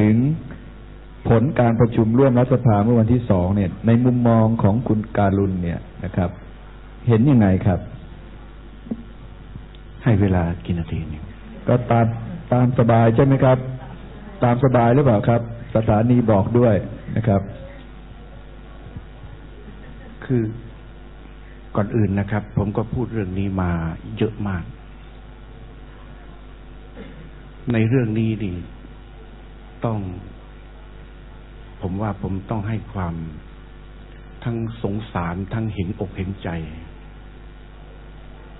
ถึงผลการประชุมร่วมรัฐสภาเมื่อวันที่สองเนี่ย ในมุมมองของคุณการุณเนี่ยนะครับ เห็นยังไงครับ ให้เวลากี่นาทีนึงก็ตามตามสบายใช่ไหมครับ ตามสบายหรือเปล่าครับ สถานีบอกด้วยนะครับ คือก่อนอื่นนะครับ ผมก็พูดเรื่องนี้มาเยอะมาก ในเรื่องนี้นี่ ต้อง ผมว่าผมต้องให้ความทั้งสงสารทั้งเห็นอกเห็นใจ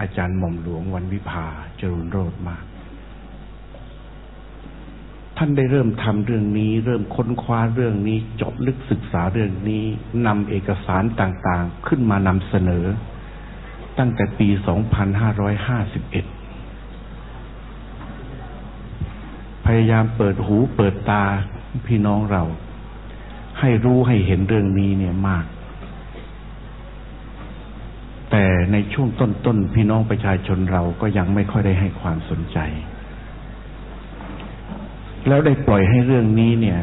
อาจารย์หม่อมหลวงวันวิภาจรุนโรธมาก ท่านได้เริ่มทำเรื่องนี้ เริ่มค้นคว้าเรื่องนี้เจาะลึกศึกษาเรื่องนี้นำเอกสารต่างๆ ขึ้นมานำเสนอ ตั้งแต่ปี 2551 พยายามเปิดหูเปิดตาพี่น้องเรา ให้รู้ให้เห็นเรื่องนี้เนี่ยมาก แต่ในช่วงต้นๆพี่น้องประชาชนเราก็ยังไม่ค่อยได้ให้ความสนใจ แล้วได้ปล่อยให้เรื่องนี้เนี่ย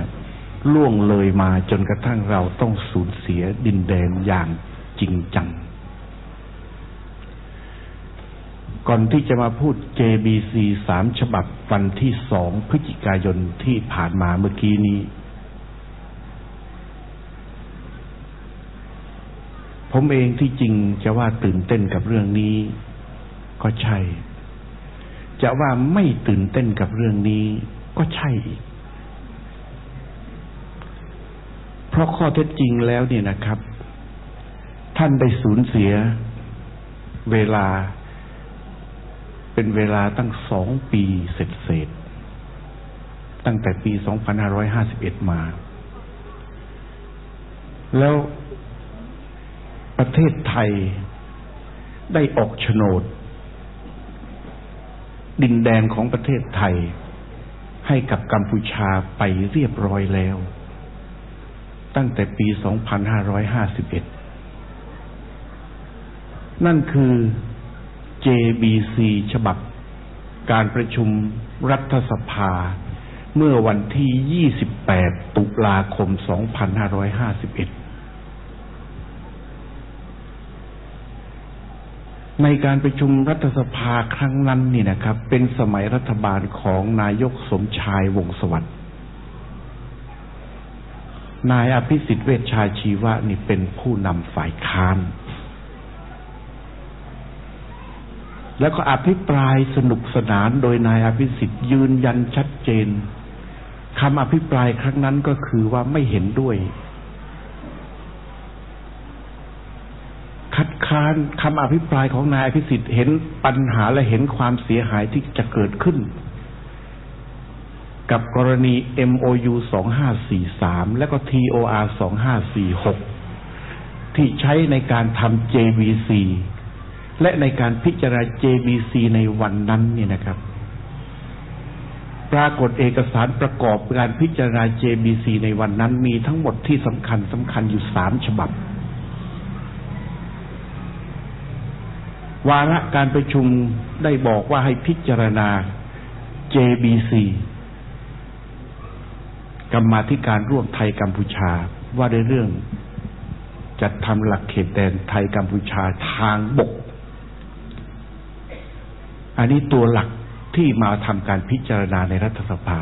ล่วงเลยมาจนกระทั่งเราต้องสูญเสียดินแดนอย่างจริงจัง ก่อนที่จะมาพูด JBC สามฉบับวันที่สองพฤศจิกายนที่ผ่านมาเมื่อกี้นี้ ผมเองที่จริงจะว่าตื่นเต้นกับเรื่องนี้ ก็ใช่ จะว่าไม่ตื่นเต้นกับเรื่องนี้ก็ใช่อีกเพราะข้อเท็จจริงแล้วเนี่ยนะครับ ท่านได้สูญเสียเวลา เป็นเวลาตั้งสองปีเสร็จเสร็จตั้งแต่ปี 2551 มา แล้วประเทศไทยได้ออกโฉนด ดินแดนของประเทศไทย ให้กับกัมพูชาไปเรียบร้อยแล้ว ตั้งแต่ปี 2551 นั่นคือ JBC ฉบับ การประชุมรัฐสภา เมื่อวันที่ 28 ตุลาคม 2551 ในการประชุมรัฐสภาครั้งนั้นนี่นะครับ เป็นสมัยรัฐบาลของนายกสมชายวงศ์สวัสดิ์นายอภิสิทธิ์เวชชาชีวะนี่เป็นผู้นำฝ่ายค้าน แล้วก็อภิปรายสนุกสนานโดยนายอภิสิทธิ์ยืนยันชัดเจนคำอภิปรายครั้งนั้นก็คือว่าไม่เห็นด้วย คัดค้านคำอภิปรายของนายอภิสิทธิ์เห็นปัญหาและเห็นความเสียหายที่จะเกิดขึ้น กับกรณี MOU 2543 และก็ TOR 2546 ที่ใช้ในการทำ JVC และในการพิจารณา JBC ในวันนั้นเนี่ยนะครับ ปรากฏเอกสารประกอบการพิจารณา JBC ในวันนั้น มีทั้งหมดที่สำคัญสำคัญอยู่สามฉบับ วาระการประชุมได้บอกว่าให้พิจารณา JBC กรรมาธิการร่วมไทยกัมพูชาว่าในเรื่องจัดทำหลักเขตแดนไทยกัมพูชาทางบก นนี้ตัวหลักที่มาทำการพิจารณาในรัฐสภา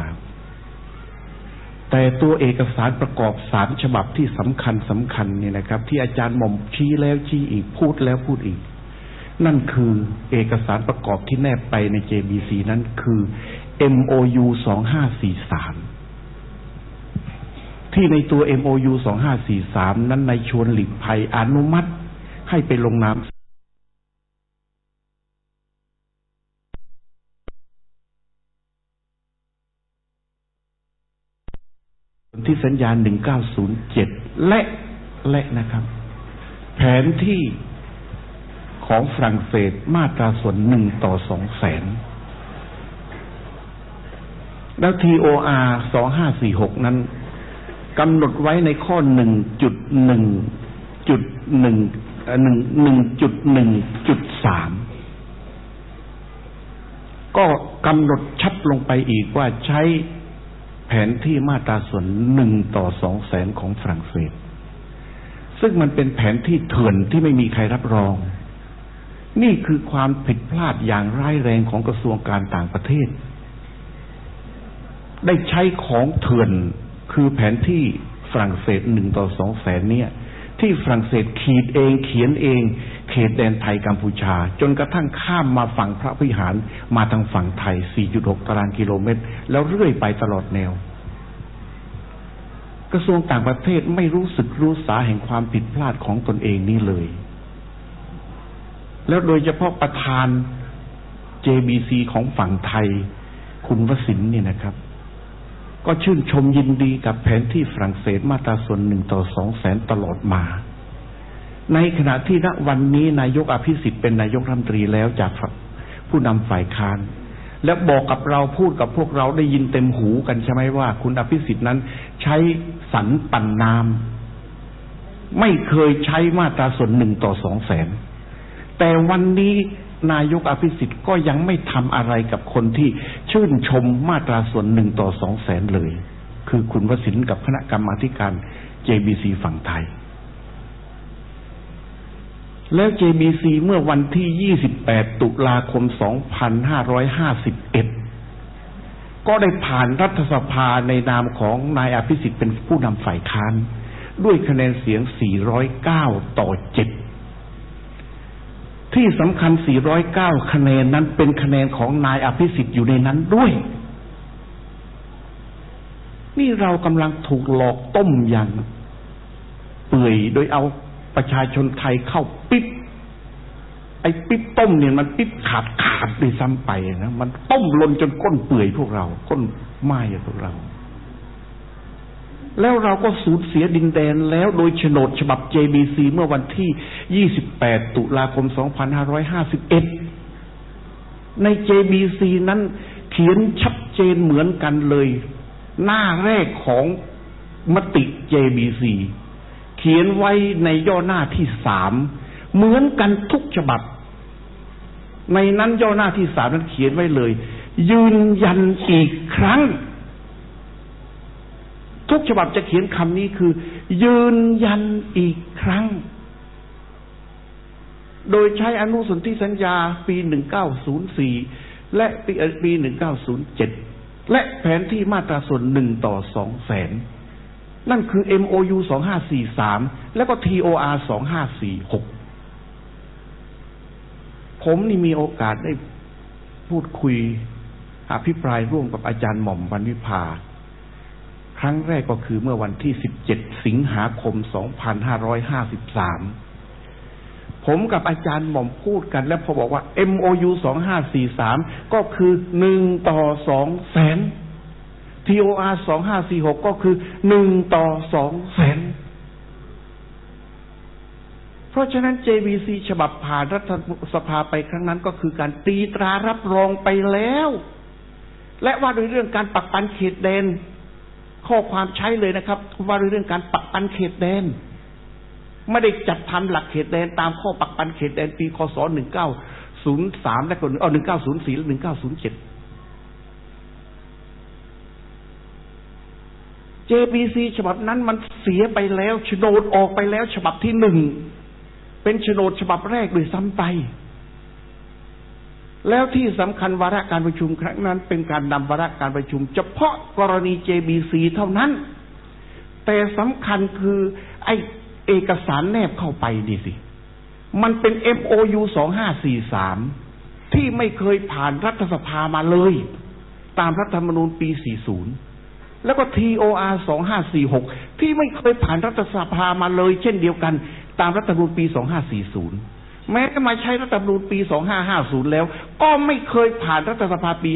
แต่ตัวเอกสารประกอบสามฉบับที่สำคัญสำคัญเนี่ยนะครับ ที่อาจารย์หม่อมชี้แล้วชี้อีกพูดแล้วพูดอีก นั่นคือเอกสารประกอบที่แนบไปใน JBC นั้นคือ MOU 2543ที่ในตัว MOU 2543นั้นในชวนหลีกภัยอนุมัติให้ไปลงนาม ที่สัญญาณ 1907 และและนะครับ แผนที่ของฝรั่งเศสมาตราส่วนหนึ่งต่อสองแสน แล้ว TOR 2546นั้นกำหนดไว้ในข้อหนึ่งจุดหนึ่งจุดหนึ่งหนึ่งหนึ่งจุดหนึ่งจุดสามก็กำหนดชัดลงไปอีกว่าใช้ แผนที่มาตราส่วนหนึ่งต่อสองแสนของฝรั่งเศส ซึ่งมันเป็นแผนที่เถื่อนที่ไม่มีใครรับรอง นี่คือความผิดพลาดอย่างร้ายแรงของกระทรวงการต่างประเทศ ได้ใช้ของเถื่อนคือแผนที่ฝรั่งเศสหนึ่งต่อสองแสนเนี่ย ที่ฝรั่งเศสขีดเองเขียนเอง เขตแดนไทยกัมพูชา จนกระทั่งข้ามมาฝั่งพระวิหารมาทางฝั่งไทย 4.6 ตารางกิโลเมตร แล้วเรื่อยไปตลอดแนว กระทรวงต่างประเทศไม่รู้สึกรู้สาแห่งความผิดพลาดของตนเองนี่เลย แล้วโดยเฉพาะประธาน JBC ของฝั่งไทย คุณวสินเนี่ยนะครับก็ชื่นชมยินดีกับแผนที่ฝรั่งเศสมาตราส่วนหนึ่งต่อสองแสนตลอดมา ในขณะที่ณวันนี้นายกอภิสิทธิ์เป็นนายกรัฐมนตรีแล้วจากผู้นำฝ่ายค้านและบอกกับเราพูดกับพวกเราได้ยินเต็มหูกันใช่ไหมว่า คุณอภิสิทธิ์นั้น ใช้สันปันนามไม่เคยใช้มาตราส่วนหนึ่งต่อสองแสน แต่วันนี้นายกอภิสิทธิ์ก็ยังไม่ทำอะไรกับคนที่ชื่นชมมาตราส่วนหนึ่งต่อสองแสนเลย คือคุณวสินกับคณะกรรมาการ JBC ฝั่งไทย แล้ว JBC เมื่อวันที่ 28 ตุลาคม 2551 ก็ได้ผ่านรัฐสภาในนามของนายอภิสิทธิ์เป็นผู้นำฝ่ายค้าน ด้วยคะแนนเสียง 409 ต่อ 7 ที่สำคัญ 409 คะแนนนั้นเป็นคะแนนของนายอภิสิทธิ์อยู่ในนั้นด้วย นี่เรากำลังถูกหลอกต้มอย่างเปื่อยโดยเอาประชาชนไทยเข้า ไอ้ปิ๊บต้มเนี่ยมันปิ๊บขาดขาดด้วยซ้ำไปนะมันต้มลนจนก้นเปื่อยพวกเรา ก้นไหม้พวกเรา แล้วเราก็สูญเสียดินแดนแล้วโดยโฉนดฉบับ JBC เมื่อวันที่ 28 ตุลาคม 2551 ใน JBC นั้น เขียนชัดเจนเหมือนกันเลย หน้าแรกของมติ JBC เขียนไว้ในย่อหน้าที่สามเหมือนกันทุกฉบับ ในนั้นย่อหน้าที่สามนั้นเขียนไว้เลย ยืนยันอีกครั้ง ทุกฉบับจะเขียนคำนี้คือ ยืนยันอีกครั้ง โดยใช้อนุสนธิสัญญาปี1904และปีปี1907และแผนที่มาตราส่วนหนึ่งต่อสองแสนนั่นคือ MOU 2543แล้วก็ TOR 2546 ผมนี่มีโอกาสได้พูดคุยอภิปรายร่วมกับอาจารย์หม่อมวันวิภา ครั้งแรกก็คือเมื่อวันที่ 17 สิงหาคม 2553 ผมกับอาจารย์หม่อมพูดกันแล้วพอบอกว่า MOU 2543 ก็คือหนึ่งต่อสองแสน TOR 2546 ก็คือหนึ่งต่อสองแสน เพราะฉะนั้น JBC ฉบับผ่านรัฐสภาไปครั้งนั้นก็คือการตีตรารับรองไปแล้ว และว่าโดยเรื่องการปักปันเขตแดน ข้อความใช้เลยนะครับ ว่าโดยเรื่องการปักปันเขตแดน ไม่ได้จัดทำหลักเขตแดนตามข้อปักปันเขตแดนปีคศหนึ่งเก้าศูนย์สามและก็เอาหนึ่งเก้าศูนย์สี่และหนึ่งเก้าศูนย์เจ็ด JBC ฉบับนั้นมันเสียไปแล้วโฉนดออกไปแล้ว ฉบับที่หนึ่ง เป็นโฉนดฉบับแรกเลยซ้ำไป แล้วที่สำคัญวาระการประชุมครั้งนั้น เป็นการนำวาระการประชุม เฉพาะกรณี JBC เท่านั้น แต่สำคัญคือ ไอเอกสารแนบเข้าไปนี่สิ มันเป็น MOU 2543ที่ไม่เคยผ่านรัฐสภามาเลย ตามรัฐธรรมนูญปี 40 แล้วก็ TOR 2546 ที่ไม่เคยผ่านรัฐสภามาเลย เช่นเดียวกัน ตามรัฐธรรมนูญปี 2540 แม้จะมาใช้รัฐธรรมนูญปี 2550 แล้ว ก็ไม่เคยผ่านรัฐสภาปี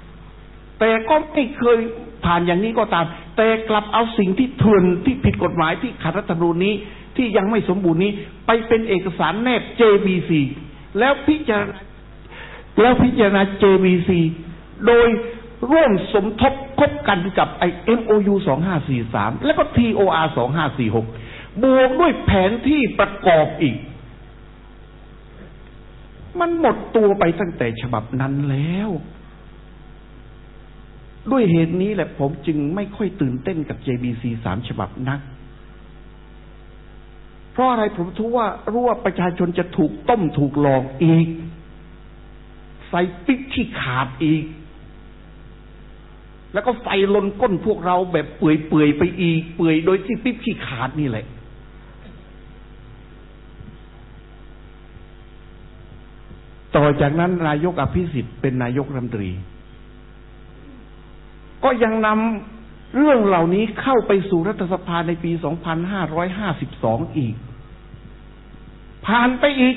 50 แต่ก็ไม่เคยผ่านอย่างนี้ก็ตาม แต่กลับเอาสิ่งที่เถื่อนที่ผิดกฎหมายที่ขัดรัฐธรรมนูญนี้ที่ยังไม่สมบูรณ์นี้ ไปเป็นเอกสารแนบ JBC แล้วพิจารณาแล้วพิจารณา JBC โดยร่วมสมทบคบกันกับไอ MOU 2543 แล้วก็ TOR 2546 บวกด้วยแผนที่ประกอบอีก มันหมดตัวไปตั้งแต่ฉบับนั้นแล้ว ด้วยเหตุนี้แหละผมจึงไม่ค่อยตื่นเต้นกับ JBC สามฉบับนัก เพราะอะไรผมทุกว่ารู้ว่าประชาชนจะถูกต้มถูกหลอกอีก ใส่ปิ๊กที่ขาดอีกแล้วก็ไฟลนก้นพวกเราแบบเปื่อยๆไปอีก เปื่อยโดยที่ปิ๊กที่ขาดนี่แหละ ต่อจากนั้นนายกอภิสิทธิ์เป็นนายกรัฐมนตรี ก็ยังนำเรื่องเหล่านี้เข้าไปสู่รัฐสภาในปี 2552 อีก ผ่านไปอีก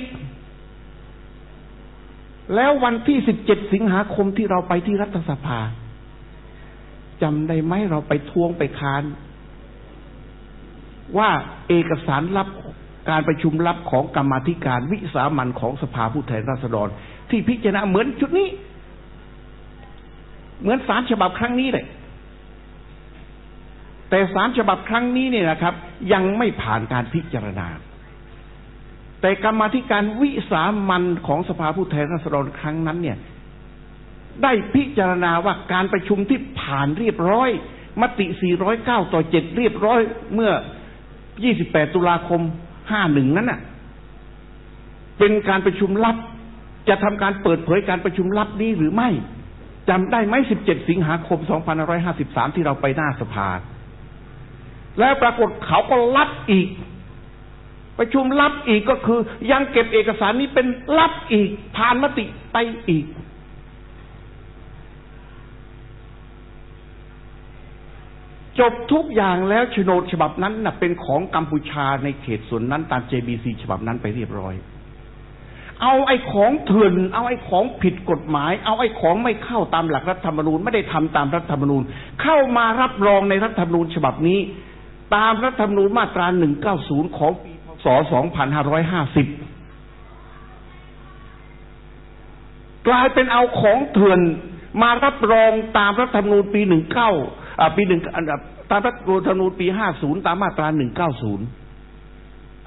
แล้ววันที่ 17 สิงหาคมที่เราไปที่รัฐสภาจำได้ไหมเราไปทวงไปค้าน ว่าเอกสารลับ การประชุมลับของกรรมธิการวิสามันของสภาผู้แทนราษฎร ที่พิจารณาเหมือนชุดนี้ เหมือนสารฉบับครั้งนี้เลยแต่สารฉบับครั้งนี้เนี่ยนะครับ ยังไม่ผ่านการพิจารณา แต่กรรมธิการวิสามันของสภาผู้แทนราษฎรครั้งนั้น เนี่ย ได้พิจารณาว่าการประชุมที่ผ่านเรียบร้อย มติ 409 ต่อ 7 เรียบร้อยเมื่อ 28 ตุลาคม 51นั้นน่ะ เป็นการประชุมลับ จะทำการเปิดเผยการประชุมลับนี้หรือไม่จำได้ไหม17สิงหาคม2553ที่เราไปหน้าสภา แล้วปรากฏเขาก็ลับอีก ประชุมลับอีกก็คือ ยังเก็บเอกสารนี้เป็นลับอีกผ่านมติไปอีก จบทุกอย่างแล้วโฉนดฉบับนั้นนะเป็นของกัมพูชาในเขตส่วนนั้นตาม JBC ฉบับนั้นไปเรียบร้อย เอาไอ้ของเถื่อนเอาไอ้ของผิดกฎหมาย เอาไอ้ของไม่เข้าตามหลักรัฐธรรมนูญไม่ได้ทำตามรัฐธรรมนูญ เข้ามารับรองในรัฐธรรมนูญฉบับนี้ ตามรัฐธรรมนูญมาตรา 190 ของปีพศ 2550 กลายเป็นเอาของเถื่อนมารับรองตามรัฐธรรมนูญปี 19อ่า ปีหนึ่งตามรัฐธรรมนูญปี50ตามมาตรา190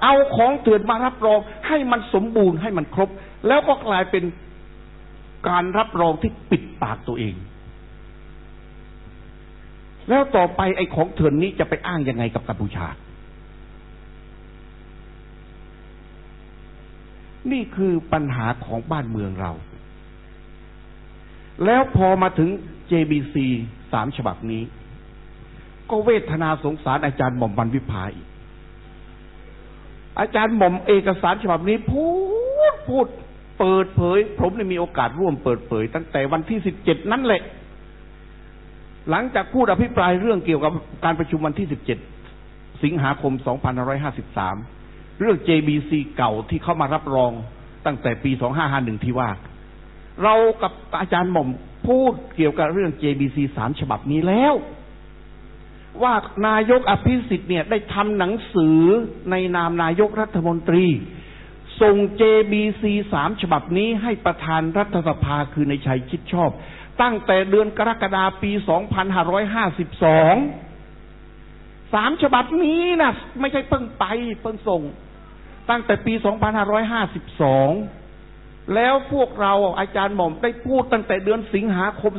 เอาของเถื่อนมารับรองให้มันสมบูรณ์ให้มันครบ แล้วก็กลายเป็นการรับรองที่ปิดปากตัวเอง แล้วต่อไปไอ้ของเถื่อนนี้จะไปอ้างยังไงกับกัมพูชา นี่คือปัญหาของบ้านเมืองเรา แล้วพอมาถึง JBC สามฉบับนี้ ก็เวทนาสงสารอาจารย์หม่อมบันวิภาอีก อาจารย์หม่อมเอกสารฉบับนี้พูดพูดเปิดเผย ผมได้มีโอกาสร่วมเปิดเผย ตั้งแต่วันที่สิบเจ็ดนั้นแหละ หลังจากพูดอภิปรายเรื่องเกี่ยวกับการประชุมวันที่สิบเจ็ดสิงหาคมสองพันร้อยห้าสิบสามเรื่อง JBC เก่าที่เข้ามารับรองตั้งแต่ปีสองห้าห้าหนึ่งที่ว่า เรากับอาจารย์หม่อมพูดเกี่ยวกับเรื่อง JBC สามฉบับนี้แล้ว ว่านายกอภิสิทธิ์เนี่ยได้ทำหนังสือในนามนายกรัฐมนตรี ส่ง JBC สามฉบับนี้ให้ประธานรัฐสภาคือในชัยคิดชอบ ตั้งแต่เดือนกรกฎาปี 2552 สามฉบับนี้นะไม่ใช่เพิ่งไปเพิ่งส่ง ตั้งแต่ปี 2552 แล้วพวกเราอาจารย์หม่อมได้พูดตั้งแต่เดือนสิงหาคม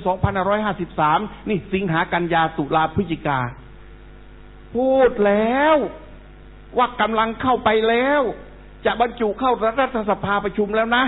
2553 นี่สิงหากันยาตุลาพฤศจิกา พูดแล้ว ว่ากำลังเข้าไปแล้ว จะบรรจุเข้ารัฐสภาประชุมแล้วนะ